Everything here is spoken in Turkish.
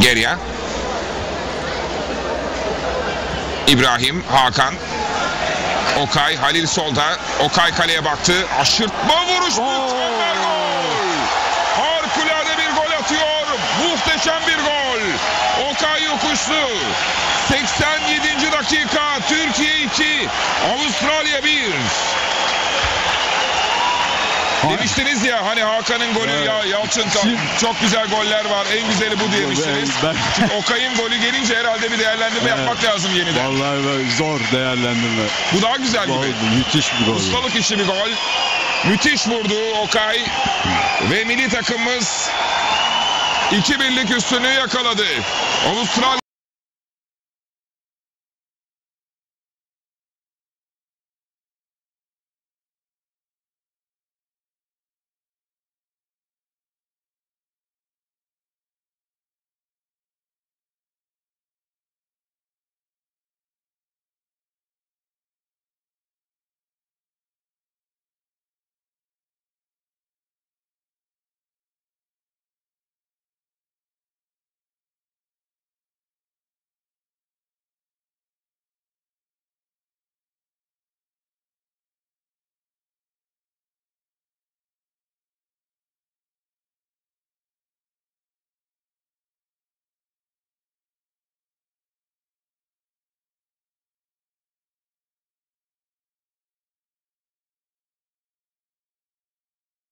Geriye. İbrahim, Hakan. Okay, Halil solda. Okay kaleye baktı. Aşırtma vuruş. Mükemmel gol. Harikulade bir gol atıyor. Muhteşem bir gol. Okay yokuşlu. 87. dakika. Türkiye 2. Avustralya 1. Demiştiniz ya hani Hakan'ın golü Evet. ya Yalçın Şimdi- çok güzel goller var. En güzeli bu demiştiniz. Ben- Okay'ın golü gelince herhalde bir değerlendirme Evet. yapmak lazım yeniden. Vallahi zor değerlendirme. Bu daha güzel Gol, gibi. müthiş bir gol. Ustalık işi bir gol. Müthiş vurdu Okay. Ve milli takımımız 2 birlik üstünlüğü yakaladı. Avustralya